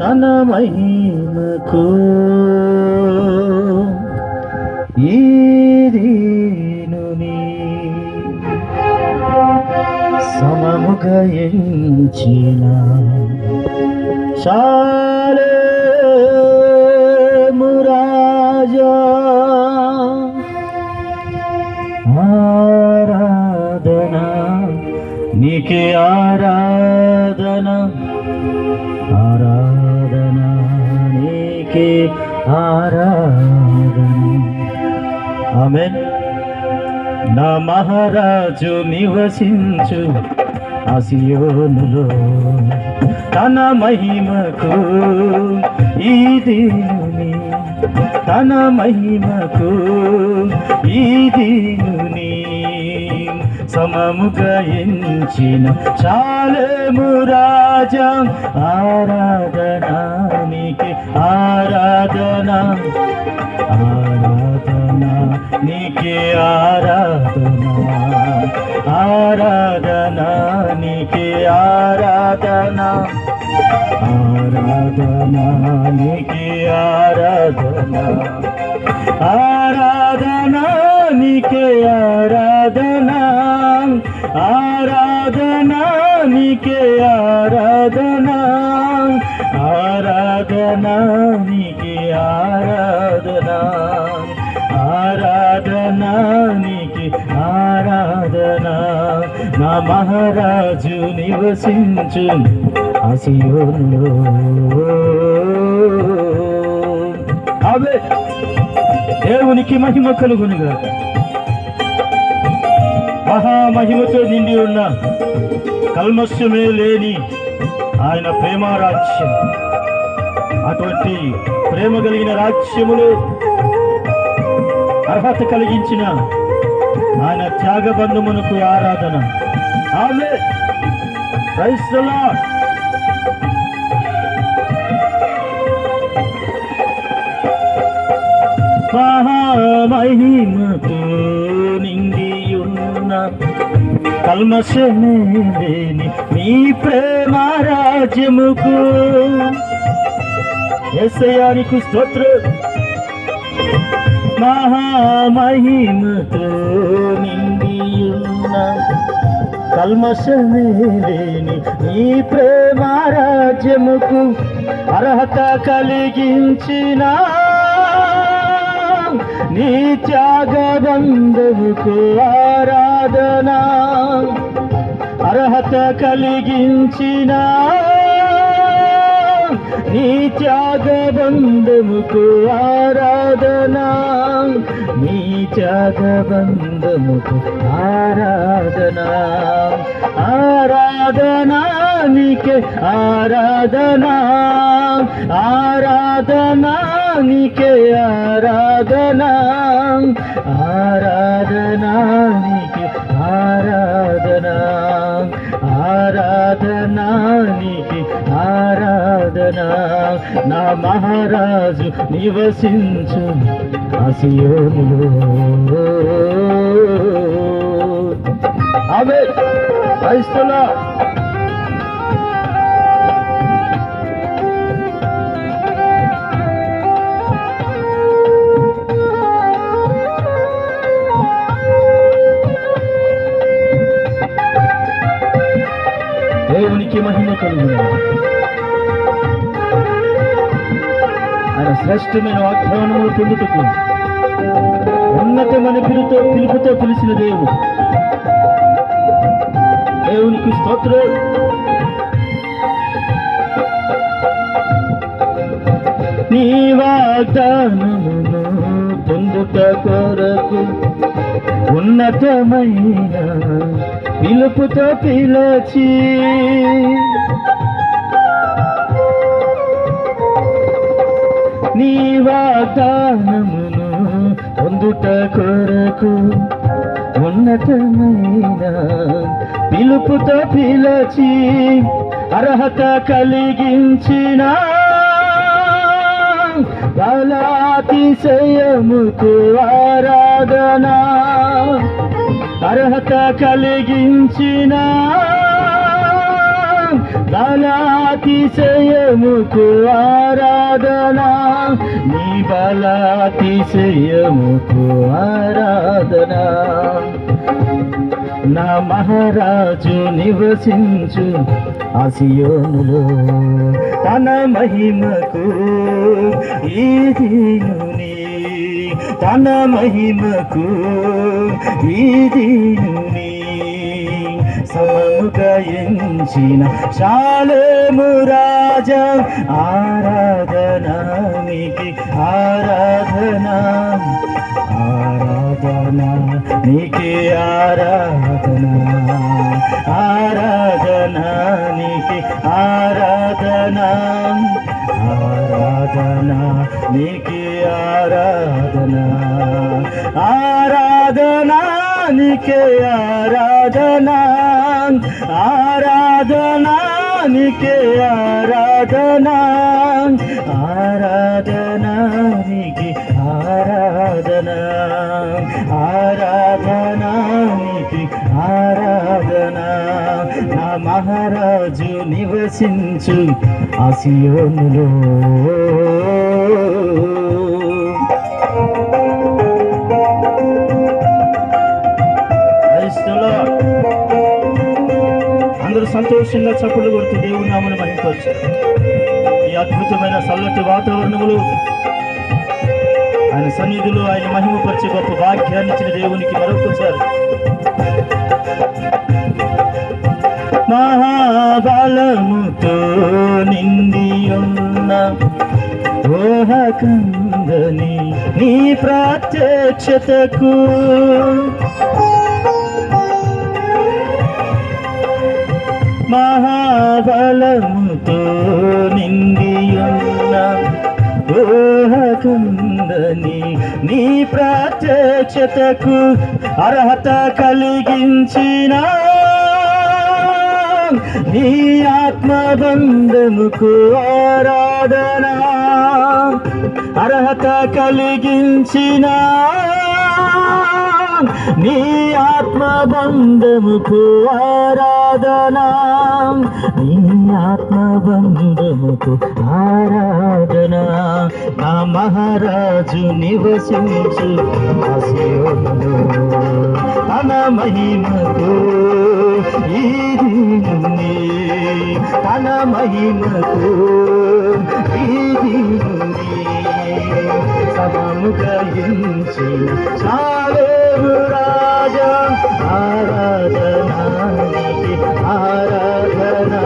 తన మహిమకు ఈ దీనుని సమముగా ఎంచిన చాలే మురాజా ఆరాధన నీకే ఆరాధన నీకే ఆరాధన ఆమెన్ నా మహారాజు నివసించు అసియోనులో తన మహిమకు ఈ దీనుని తన మహిమకు ఈ దీనుని నామము ఎంచిన చాలము రాజా. ఆరాధనానికి ఆరాధన. ఆరాధన నీకే ఆరాధన. ఆరాధన నీకే ఆరాధన. ఆరాధన నీకే ఆరాధన. ఆరాధన నీకే ఆరాధన ఆరాధనా నీకే ఆరాధనా. ఆరాధనా నీకే ఆరాధనా. ఆరాధనా నీకే ఆరాధనా. నా మహారాజు నివసించు ఆసియోనులో అవే దేవునికి మహిమ కలుగునుగా మహామహిమతో నిండి ఉన్న కల్మస్యమే లేని ఆయన ప్రేమ రాజ్యం అటువంటి ప్రేమ కలిగిన రాజ్యములు అర్హత కలిగించిన ఆయన త్యాగబంధమునకు ఆరాధన. ఆమె క్రైస్తలా మహామహిమతో కల్మషమే లేని నీ ప్రేమ రాజ్యముకు. ఎస్ఐయానికి స్తోత్ర. మహామహిమతో నిండి కల్మషమే లేని ఈ ప్రేమ రాజ్యముకు అర్హత కలిగించినా. నీ ತ್ಯಾಗ ಬಂದವುಕು ಆರಾಧನಾ అర్హత కలిగించిన నీ త్యాగ బంధముకు ఆరాధన. నీ త్యాగ బంధముకు ఆరాధన. ఆరాధన నీకే ఆరాధన. ఆరాధనా నీకే ఆరాధన. ఆరాధన నీకే ఆరాధన. ఆరాధన నీకే ఆరాధన. నా మహారాజు నివసించు ఆసియోనులో అవే క్రైస్తలా దేవునికి మహిమ కలుగును. ఆయన శ్రేష్టమైన వాగ్దానములు పొందుటకు ఉన్నతమైన పిలుతో పిలుపుతో పిలిచిన దేవుడు. దేవునికి స్తోత్రం. నీ వాగ్దానమును పొందుట కొరకు ఉన్నతమైన పిలుపుతో పిలచి. నీ వాగ్దానమును పొందుట కొరకు ఉన్నతమైన పిలుపుతో పిలచి అర్హత కలిగించిన బలాతిశయముకు ఆరాధనా. అర్హత కలిగించిన బలాతిశయముకు ఆరాధన. నీ బలాతిశయముకు ఆరాధన. నా మహారాజు నివసించు ఆసియోనులో తన మహిమకు ఈ దీనుని తన మహిమకు ఈ సమముగా ఎంచిన శాలేము రాజా ఆరాధన ఆరాధన ఆరాధన నీకే ఆరాధన ఆరాధనానికి ఆరాధనా. ఆరాధన నీకే ఆరాధన. ఆరాధన నీకే ఆరాధన. ఆరాధన నీకే ఆరాధన. ఆరాధన నీకే ఆరాధన. ఆరాధన నీకే ఆరాధన. నా మహారాజు నివసించు ఆసియోనులో. సంతోషంగా చప్పులు కొడుతూ దేవుని నామను మహించవచ్చు ఈ అద్భుతమైన చల్లటి వాతావరణములు ఆయన సన్నిధిలో ఆయన మహిమపరిచే గొప్ప భాగ్యాన్ని ఇచ్చిన దేవునికి మరొకసారి. మహాబలముతో నింది ఉన్న ఓహకందని నీ ప్రత్యక్షతకు మహాబలముతో నిందియున్న ఉన్న ఊహకుందని నీ ప్రత్యక్షతకు అర్హత కలిగించిన నీ ఆత్మబంధముకు ఆరాధన. అర్హత కలిగించిన నీ ఆత్మబంధము ఆరాధనా నీ ఆత్మబంధము ఆరాధనా. నా మహారాజు నివసించు తన మహిమతో ఈ తన మహిమతో సమము కలిగించి చాలే आराधना आराधना